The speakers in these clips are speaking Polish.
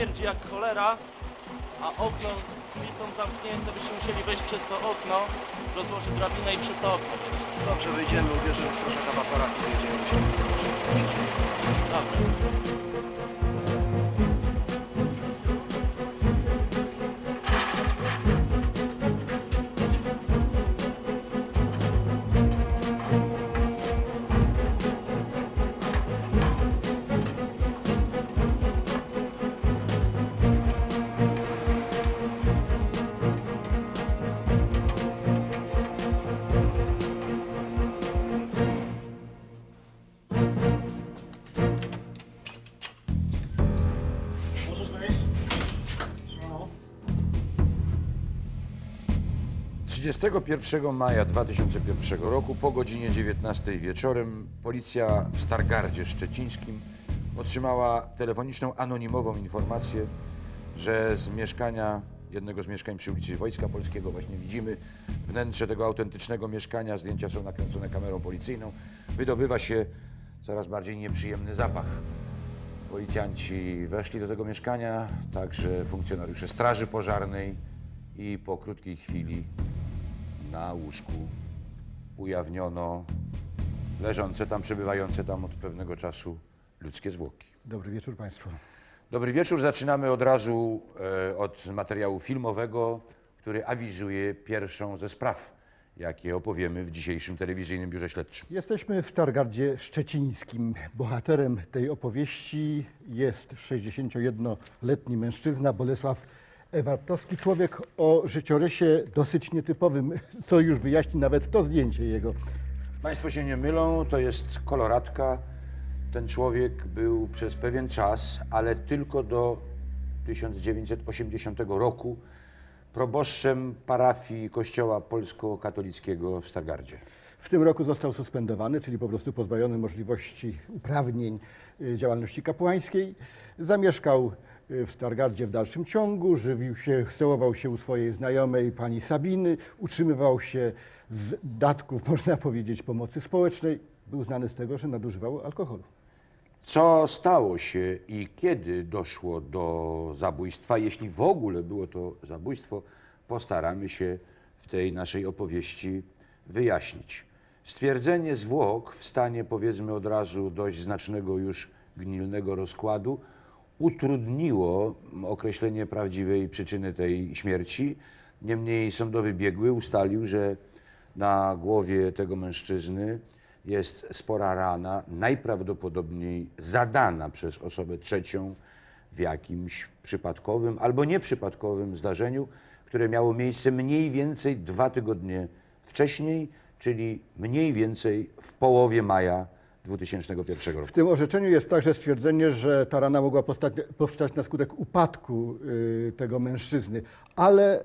śmierdzi jak cholera, a okno drzwi są zamknięte, byście musieli wejść przez to okno, rozłożyć drabinę i przez to okno. Dobrze, wyjdziemy, ubierzemy stronę 31 maja 2001 roku po godzinie 19 wieczorem policja w Stargardzie Szczecińskim otrzymała telefoniczną anonimową informację, że z mieszkania, jednego z mieszkań przy ulicy Wojska Polskiego, właśnie widzimy wnętrze tego autentycznego mieszkania, zdjęcia są nakręcone kamerą policyjną, wydobywa się coraz bardziej nieprzyjemny zapach. Policjanci weszli do tego mieszkania, także funkcjonariusze Straży Pożarnej i po krótkiej chwili na łóżku ujawniono leżące tam, przebywające tam od pewnego czasu ludzkie zwłoki. Dobry wieczór Państwu. Dobry wieczór. Zaczynamy od razu e, od materiału filmowego, który awizuje pierwszą ze spraw, jakie opowiemy w dzisiejszym telewizyjnym biurze śledczym. Jesteśmy w Stargardzie Szczecińskim. Bohaterem tej opowieści jest 61-letni mężczyzna Bolesław Ewartowski, człowiek o życiorysie dosyć nietypowym, co już wyjaśni nawet to zdjęcie jego. Państwo się nie mylą, to jest koloratka. Ten człowiek był przez pewien czas, ale tylko do 1980 roku proboszczem parafii Kościoła Polsko-Katolickiego w Stargardzie. W tym roku został suspendowany, czyli po prostu pozbawiony możliwości uprawnień y, działalności kapłańskiej. Zamieszkał w Stargardzie w dalszym ciągu, żywił się, stołował się u swojej znajomej pani Sabiny, utrzymywał się z datków, można powiedzieć, pomocy społecznej. Był znany z tego, że nadużywał alkoholu. Co stało się i kiedy doszło do zabójstwa, jeśli w ogóle było to zabójstwo, postaramy się w tej naszej opowieści wyjaśnić. Stwierdzenie zwłok w stanie, powiedzmy od razu, dość znacznego już gnilnego rozkładu utrudniło określenie prawdziwej przyczyny tej śmierci. Niemniej sądowy biegły ustalił, że na głowie tego mężczyzny jest spora rana, najprawdopodobniej zadana przez osobę trzecią w jakimś przypadkowym albo nieprzypadkowym zdarzeniu, które miało miejsce mniej więcej dwa tygodnie wcześniej, czyli mniej więcej w połowie maja 2001 roku. W tym orzeczeniu jest także stwierdzenie, że ta rana mogła powstać na skutek upadku y, tego mężczyzny, ale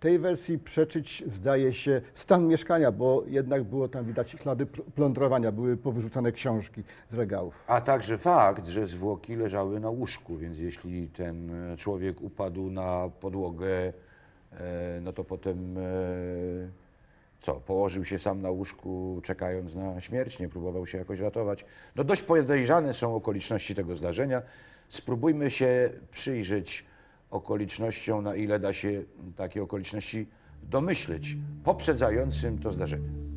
tej wersji przeczyć zdaje się stan mieszkania, bo jednak było tam widać ślady pl- plądrowania, były powyrzucane książki z regałów. A także fakt, że zwłoki leżały na łóżku, więc jeśli ten e, człowiek upadł na podłogę, e, no to potem e, co, położył się sam na łóżku, czekając na śmierć, nie próbował się jakoś ratować. No dość podejrzane są okoliczności tego zdarzenia. Spróbujmy się przyjrzeć okolicznościom, na ile da się takie okoliczności domyśleć, poprzedzającym to zdarzenie.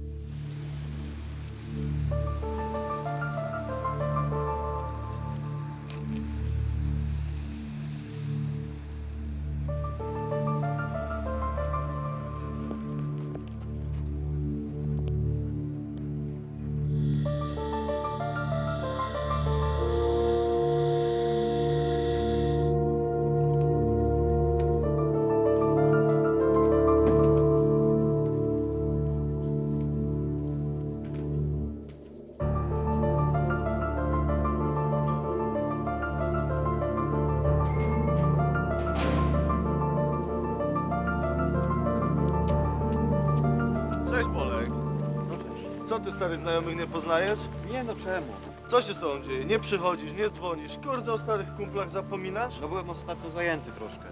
Ty starych znajomych nie poznajesz? Nie no czemu? Co się z tobą dzieje? Nie przychodzisz, nie dzwonisz, kurde o starych kumplach zapominasz? No byłem ostatnio zajęty troszkę.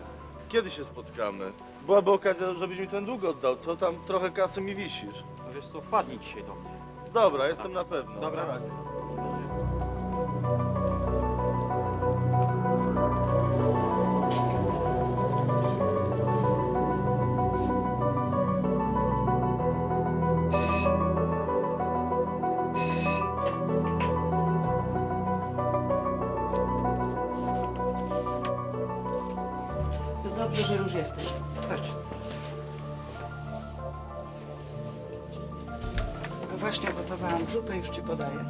Kiedy się spotkamy? Byłaby okazja, żebyś mi ten dług oddał, co? Tam trochę kasy mi wisisz. No wiesz co, wpadnij dzisiaj do mnie. Dobra, jestem na pewno. Dobra. Na razie. Dobrze, że już jesteś. Chodź. No właśnie gotowałam zupę, już ci podaję.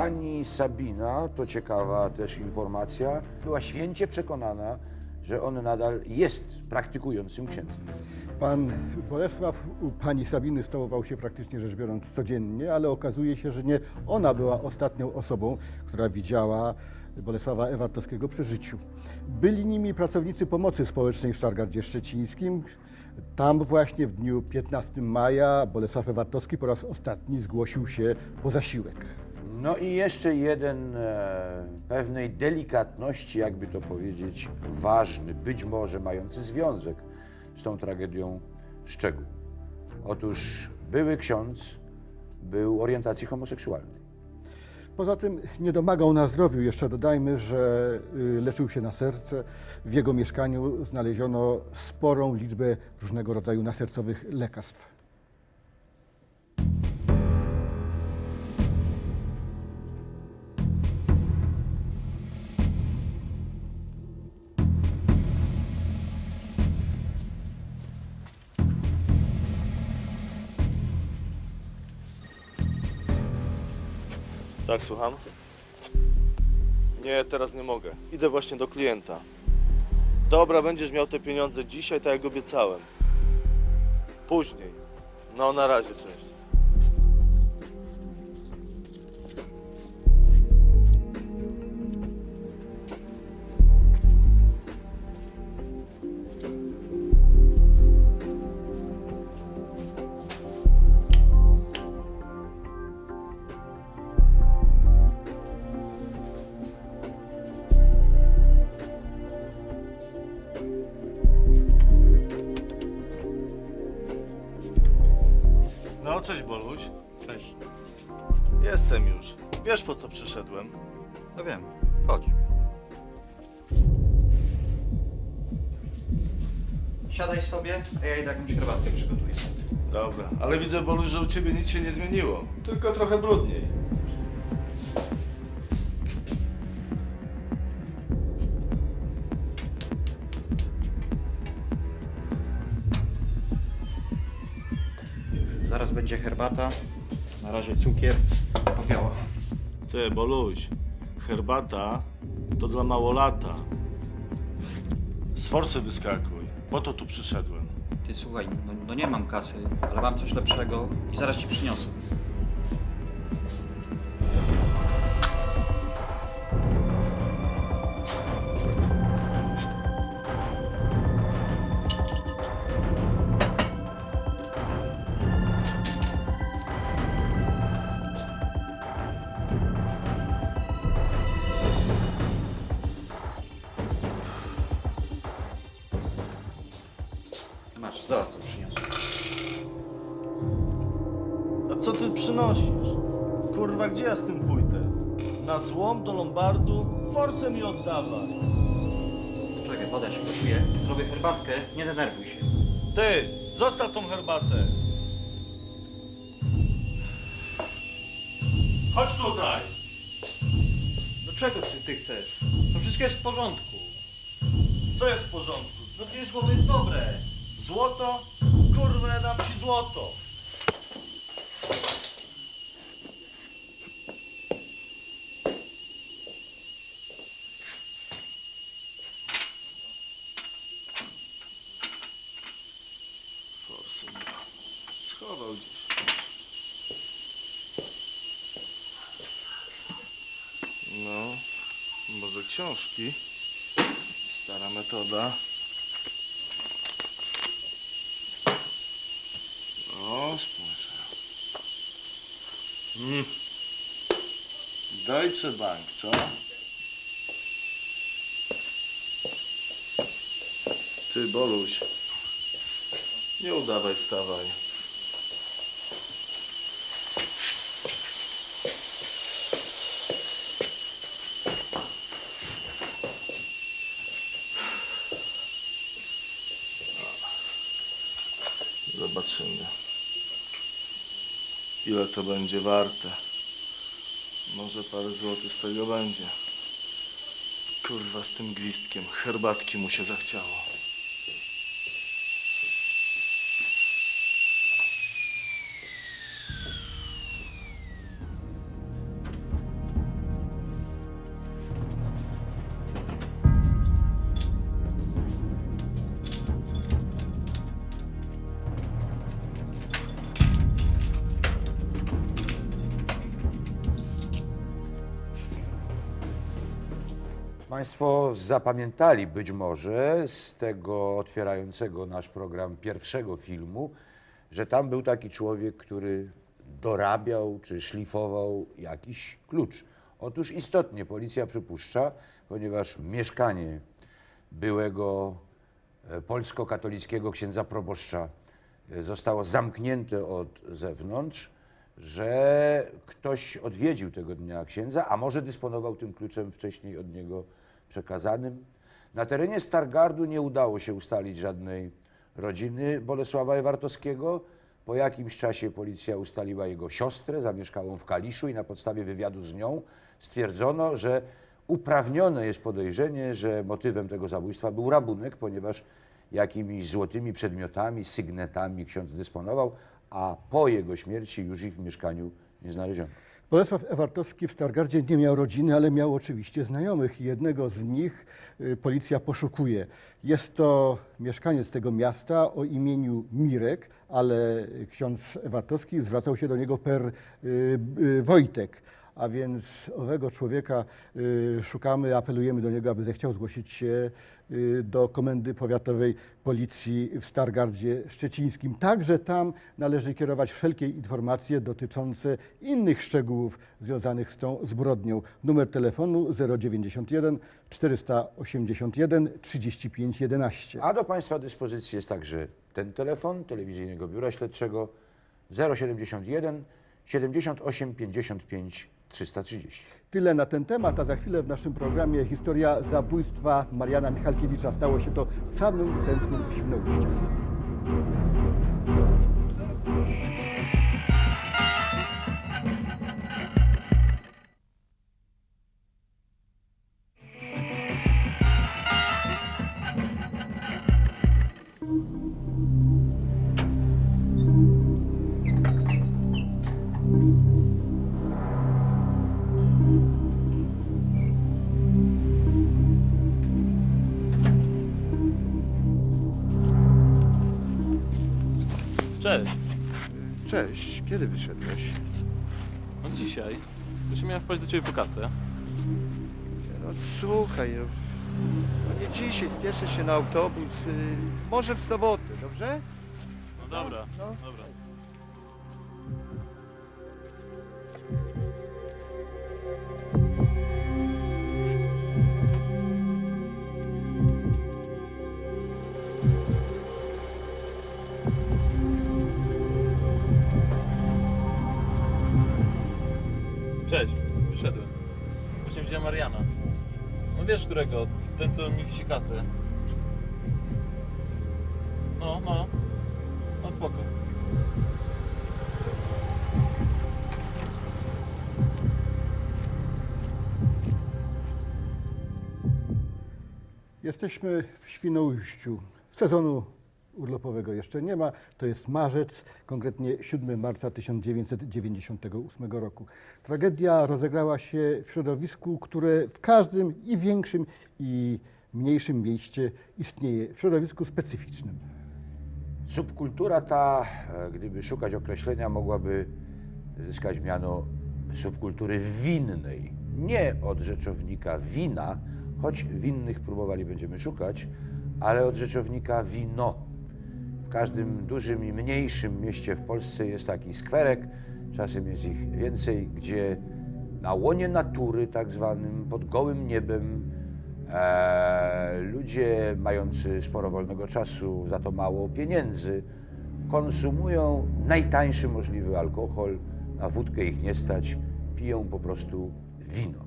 Pani Sabina, to ciekawa też informacja, była święcie przekonana, że on nadal jest praktykującym księdzem. Pan Bolesław u pani Sabiny stołował się praktycznie rzecz biorąc codziennie, ale okazuje się, że nie ona była ostatnią osobą, która widziała Bolesława Ewartowskiego przy życiu. Byli nimi pracownicy pomocy społecznej w Stargardzie Szczecińskim. Tam właśnie w dniu 15 maja Bolesław Ewartowski po raz ostatni zgłosił się po zasiłek. No i jeszcze jeden e, pewnej delikatności, jakby to powiedzieć, ważny, być może mający związek z tą tragedią szczegół. Otóż były ksiądz był orientacji homoseksualnej. Poza tym nie domagał na zdrowiu. Jeszcze dodajmy, że y, leczył się na serce. W jego mieszkaniu znaleziono sporą liczbę różnego rodzaju nasercowych lekarstw. Tak, słucham? Nie, teraz nie mogę. Idę właśnie do klienta. Dobra, będziesz miał te pieniądze dzisiaj, tak jak obiecałem. Później. No, na razie, cześć. No, cześć, Boluś. Cześć. Jestem już. Wiesz, po co przyszedłem? No wiem. Chodź. Siadaj sobie, a ja idę jakąś herbatkę przygotuję. Dobra, ale widzę, Boluś, że u ciebie nic się nie zmieniło. Tylko trochę brudniej. Herbata. Na razie cukier. Popiała. Ty, Boluś, herbata to dla małolata. Z forsy wyskakuj. Po to tu przyszedłem. Ty słuchaj, no, no nie mam kasy, ale mam coś lepszego i zaraz ci przyniosę. Kurwa, gdzie ja z tym pójdę? Na złom do Lombardu? Forsę mi oddawaj. Czekaj, woda się gotuje. Zrobię herbatkę, nie denerwuj się. Ty, zostaw tą herbatę. Chodź tutaj. Do czego ty, ty chcesz? To wszystko jest w porządku. Co jest w porządku? No przecież słowo jest dobre. Złoto? Kurwa, ja dam ci złoto. Forsy mi schował gdzieś. No, może książki? Stara metoda. O, spójrz. Mm. Deutsche Bank, co? Ty, Boluś. Nie udawaj, wstawaj. Zobaczymy. Ile to będzie warte? Może parę złotych z tego będzie. Kurwa, z tym gwizdkiem. Herbatki mu się zachciało. Państwo zapamiętali być może z tego otwierającego nasz program pierwszego filmu, że tam był taki człowiek, który dorabiał czy szlifował jakiś klucz. Otóż istotnie policja przypuszcza, ponieważ mieszkanie byłego e, polsko-katolickiego księdza proboszcza e, zostało zamknięte od zewnątrz, że ktoś odwiedził tego dnia księdza, a może dysponował tym kluczem wcześniej od niego przekazanym. Na terenie Stargardu nie udało się ustalić żadnej rodziny Bolesława Ewartowskiego. Po jakimś czasie policja ustaliła jego siostrę, zamieszkałą w Kaliszu i na podstawie wywiadu z nią stwierdzono, że uprawnione jest podejrzenie, że motywem tego zabójstwa był rabunek, ponieważ jakimiś złotymi przedmiotami, sygnetami ksiądz dysponował, a po jego śmierci już ich w mieszkaniu nie znaleziono. Bolesław Ewartowski w Stargardzie nie miał rodziny, ale miał oczywiście znajomych jednego z nich y, policja poszukuje. Jest to mieszkaniec tego miasta o imieniu Mirek, ale ksiądz Ewartowski zwracał się do niego per y, y, Wojtek. A więc owego człowieka y, szukamy, apelujemy do niego, aby zechciał zgłosić się y, do Komendy Powiatowej Policji w Stargardzie Szczecińskim. Także tam należy kierować wszelkie informacje dotyczące innych szczegółów związanych z tą zbrodnią. Numer telefonu 091 481 35 11. A do Państwa dyspozycji jest także ten telefon Telewizyjnego Biura Śledczego 071 78 55 330. Tyle na ten temat, a za chwilę w naszym programie historia zabójstwa Mariana Michalkiewicza. Stało się to w samym centrum Świnoujścia. Kiedy wyszedłeś? No dzisiaj. Już miałem wpaść do ciebie po kasę. No słuchaj, no, no nie dzisiaj, spieszę się na autobus, y, może w sobotę, dobrze? No dobra, No. dobra. Widziałem Mariana. No wiesz którego? Ten co mi wisi kasę. No, no. No spoko. Jesteśmy w Świnoujściu. Sezonu urlopowego jeszcze nie ma. To jest marzec, konkretnie 7 marca 1998 roku. Tragedia rozegrała się w środowisku, które w każdym i większym i mniejszym mieście istnieje. W środowisku specyficznym. Subkultura ta, e, gdyby szukać określenia, mogłaby zyskać miano subkultury winnej. Nie od rzeczownika wina, choć winnych próbowali będziemy szukać, ale od rzeczownika wino. Każdym dużym i mniejszym mieście w Polsce jest taki skwerek, czasem jest ich więcej, gdzie na łonie natury, tak zwanym, pod gołym niebem, e, ludzie mający sporo wolnego czasu, za to mało pieniędzy, konsumują najtańszy możliwy alkohol, na wódkę ich nie stać, piją po prostu wino.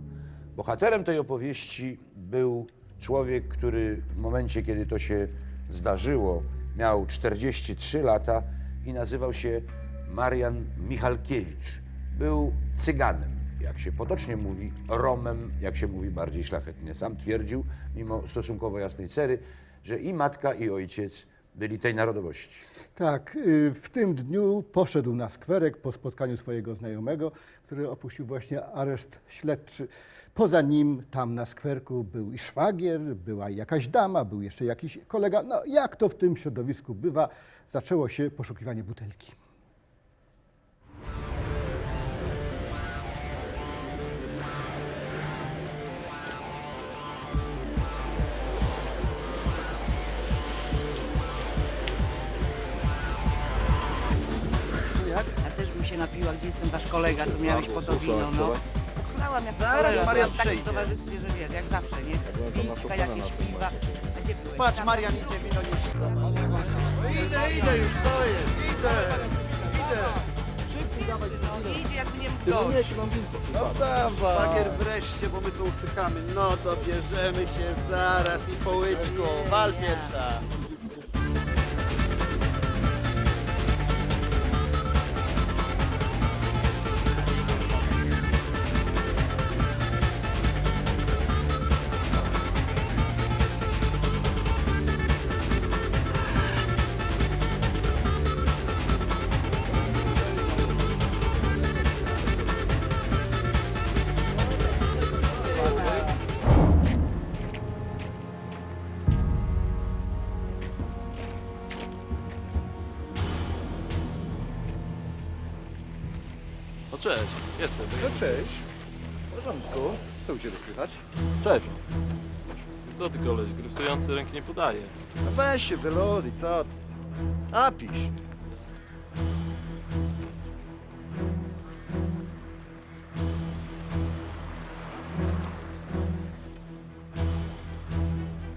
Bohaterem tej opowieści był człowiek, który w momencie, kiedy to się zdarzyło, miał 43 lata i nazywał się Marian Michalkiewicz. Był cyganem, jak się potocznie mówi, Romem, jak się mówi bardziej szlachetnie. Sam twierdził, mimo stosunkowo jasnej cery, że i matka, i ojciec byli tej narodowości. Tak, y, w tym dniu poszedł na skwerek po spotkaniu swojego znajomego, który opuścił właśnie areszt śledczy. Poza nim tam na skwerku był i szwagier, była jakaś dama, był jeszcze jakiś kolega. No jak to w tym środowisku bywa, zaczęło się poszukiwanie butelki. Napiła, gdzie jestem wasz kolega, to miałeś po to wino, no. Chlałam jak Zaraz Marian byłam w takim przyjdzie. towarzystwie, że wiesz, jak zawsze, nie? Wiska, jakieś piwa. A gdzie byłeś? Patrz, Tam- Marian idzie wino nieść. Idę, idę już, stoję, idę, idę. Szybciej dawaj to wino. Idzie jakby nie mógł dojść. No dawaj. Szwagier wreszcie, bo my tu usychamy. No to bierzemy się zaraz i po łyczku. Wal pierwsza. Cześć, jestem. No cześć. W porządku. Co u Ciebie słychać? Cześć. Co ty koleś, grypsujący ręki nie podaje. No weź się, wyluzuj, co ty? Napisz.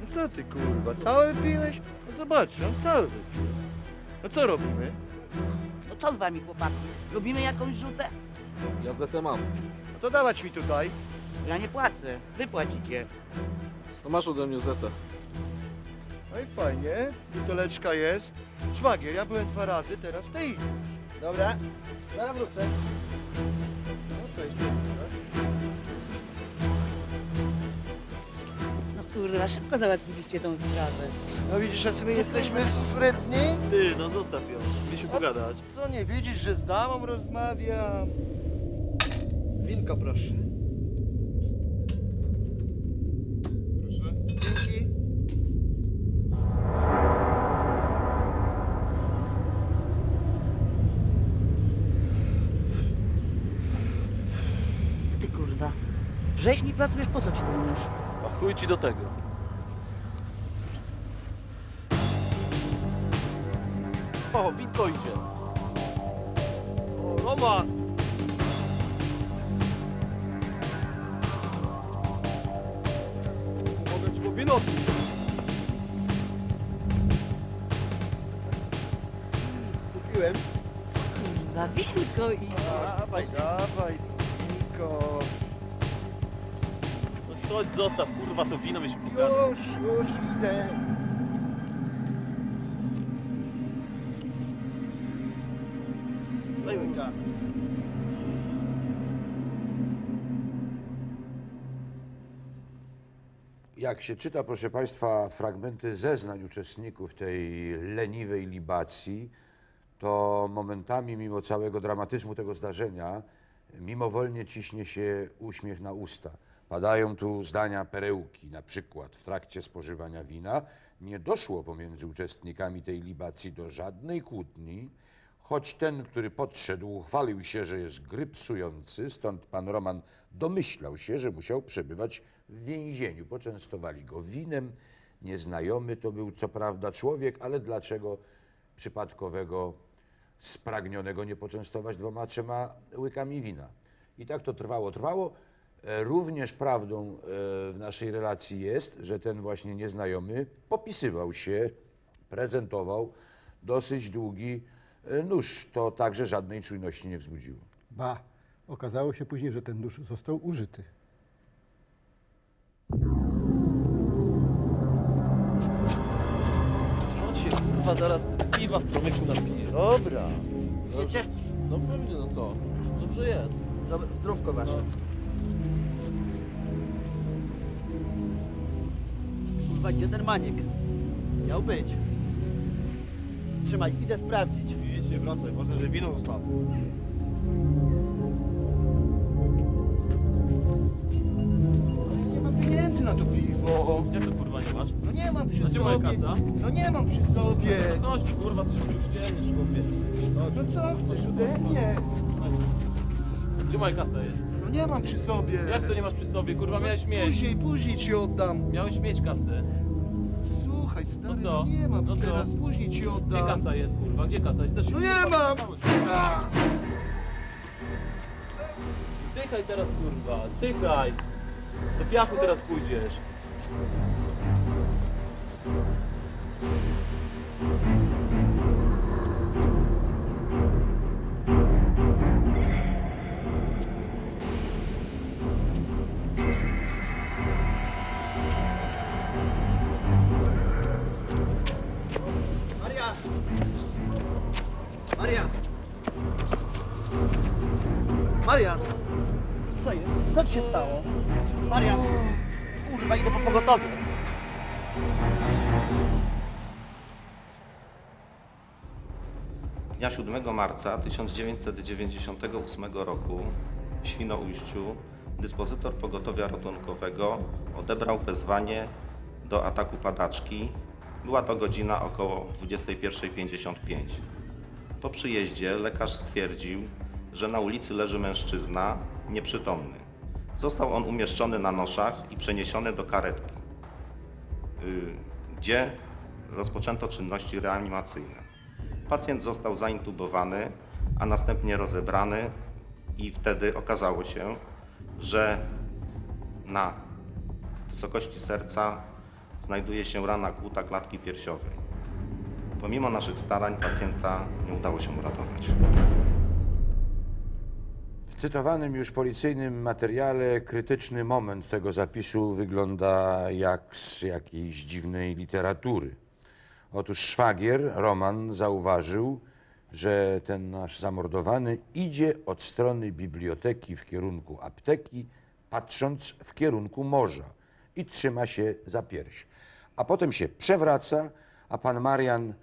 No co ty kurwa, całe wypiłeś? No zobacz, on cały wypił. No co robimy? No co z wami, chłopaki? Lubimy jakąś rzutę? Ja zetę mam. No to dawać mi tutaj. Ja nie płacę, wy płacicie. No masz ode mnie zetę. No i fajnie, buteleczka jest. Szwagier, ja byłem dwa razy, teraz ty idziesz. Dobra, zaraz wrócę. No cześć, No kurwa, szybko załatwiliście tą sprawę. No widzisz, jacy my jesteśmy sprytni? Ty, no zostaw ją. Mieliśmy pogadać. Co nie widzisz, że z damą rozmawiam? Winko proszę. Proszę. Dzięki. Ty kurwa? Rzeźni pracujesz, po co ci ten nóż? A chuj ci do tego. O, Witko idzie. O, Roman! Pić. Kupiłem. Kurwa, winko i... Dawaj, dawaj, winko. No chodź, zostaw, kurwa, to wino byśmy pogadać. Już, już idę. Jak się czyta, proszę Państwa, fragmenty zeznań uczestników tej leniwej libacji, to momentami, mimo całego dramatyzmu tego zdarzenia, mimowolnie ciśnie się uśmiech na usta. Padają tu zdania perełki, na przykład w trakcie spożywania wina nie doszło pomiędzy uczestnikami tej libacji do żadnej kłótni, choć ten, który podszedł, chwalił się, że jest gry psujący, stąd pan Roman domyślał się, że musiał przebywać w więzieniu. Poczęstowali go winem. Nieznajomy to był co prawda człowiek, ale dlaczego przypadkowego spragnionego nie poczęstować dwoma, trzema łykami wina? I tak to trwało, trwało. E, Również prawdą e, w naszej relacji jest, że ten właśnie nieznajomy popisywał się, prezentował dosyć długi e, nóż. To także żadnej czujności nie wzbudziło. Ba, okazało się później, że ten nóż został użyty. On się, kurwa, zaraz piwa w promyku napiję. Dobra. Wiecie? No pewnie, no co? Dobrze jest. Dobra, zdrówko wasze. No. Kurwa, gdzie ten maniek? Miał być. Trzymaj, idę sprawdzić. Idź, nie wracaj, ważne, że wino zostało. To piwo. Jak to kurwa nie masz? No nie mam przy A gdzie moja sobie. kasa? No nie mam przy sobie. No chodź, kurwa, coś mi uścielnisz, chłopie. No co chcesz ode mnie? Gdzie moja kasa jest? No nie mam przy sobie. Jak to nie masz przy sobie, kurwa, miałeś mieć. Później, później ci oddam. Miałeś mieć kasę. Słuchaj, stary, No co? nie mam No co? teraz, później ci Gdzie oddam. kasa jest, kurwa? Gdzie kasa jest? Też No nie mam! Stykaj teraz, kurwa, stykaj. Do piachu teraz pójdziesz. 7 marca 1998 roku w Świnoujściu dyspozytor pogotowia ratunkowego odebrał wezwanie do ataku padaczki. Była to godzina około 21.55. Po przyjeździe lekarz stwierdził, że na ulicy leży mężczyzna nieprzytomny. Został on umieszczony na noszach i przeniesiony do karetki, y, gdzie rozpoczęto czynności reanimacyjne. Pacjent został zaintubowany, a następnie rozebrany i wtedy okazało się, że na wysokości serca znajduje się rana kłuta klatki piersiowej. Pomimo naszych starań pacjenta nie udało się uratować. W cytowanym już policyjnym materiale krytyczny moment tego zapisu wygląda jak z jakiejś dziwnej literatury. Otóż szwagier Roman zauważył, że ten nasz zamordowany idzie od strony biblioteki w kierunku apteki, patrząc w kierunku morza i trzyma się za pierś. A potem się przewraca, a pan Marian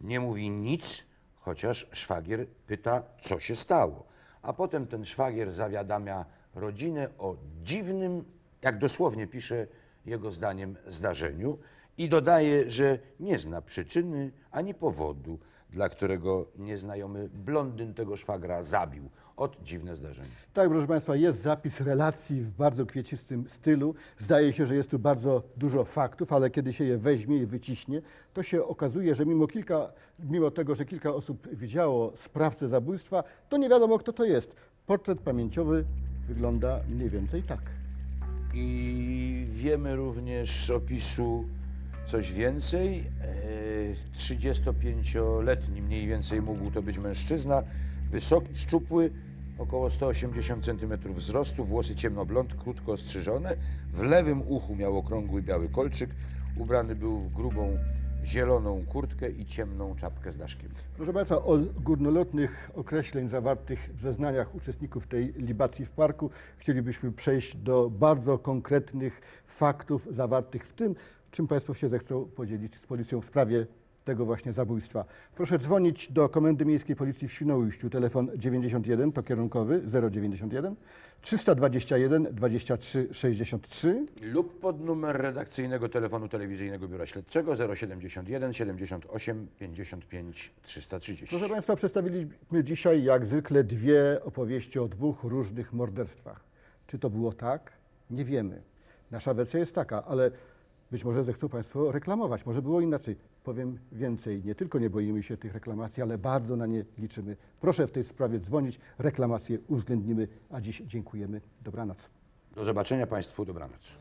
nie mówi nic, chociaż szwagier pyta, co się stało. A potem ten szwagier zawiadamia rodzinę o dziwnym, jak dosłownie pisze jego zdaniem, zdarzeniu i dodaje, że nie zna przyczyny ani powodu, dla którego nieznajomy blondyn tego szwagra zabił. Od dziwne zdarzenie. Tak, proszę Państwa, jest zapis relacji w bardzo kwiecistym stylu. Zdaje się, że jest tu bardzo dużo faktów, ale kiedy się je weźmie i wyciśnie, to się okazuje, że mimo, kilka, mimo tego, że kilka osób widziało sprawcę zabójstwa, to nie wiadomo, kto to jest. Portret pamięciowy wygląda mniej więcej tak. I wiemy również z opisu coś więcej. E, 35-letni mniej więcej mógł to być mężczyzna, wysoki, szczupły, około 180 cm wzrostu, włosy ciemnoblond, krótko ostrzyżone. W lewym uchu miał okrągły biały kolczyk, ubrany był w grubą zieloną kurtkę i ciemną czapkę z daszkiem. Proszę Państwa, o górnolotnych określeń zawartych w zeznaniach uczestników tej libacji w parku chcielibyśmy przejść do bardzo konkretnych faktów zawartych w tym, czym Państwo się zechcą podzielić z policją w sprawie tego właśnie zabójstwa. Proszę dzwonić do Komendy Miejskiej Policji w Świnoujściu. Telefon 91 to kierunkowy 091 321 23 63. lub pod numer redakcyjnego telefonu telewizyjnego Biura Śledczego 071 78 55 330. Proszę Państwa, przedstawiliśmy dzisiaj jak zwykle dwie opowieści o dwóch różnych morderstwach. Czy to było tak? Nie wiemy. Nasza wersja jest taka, ale być może zechcą Państwo reklamować. Może było inaczej. Powiem więcej. Nie tylko nie boimy się tych reklamacji, ale bardzo na nie liczymy. Proszę w tej sprawie dzwonić. Reklamacje uwzględnimy. A dziś dziękujemy. Dobranoc. Do zobaczenia Państwu, dobranoc.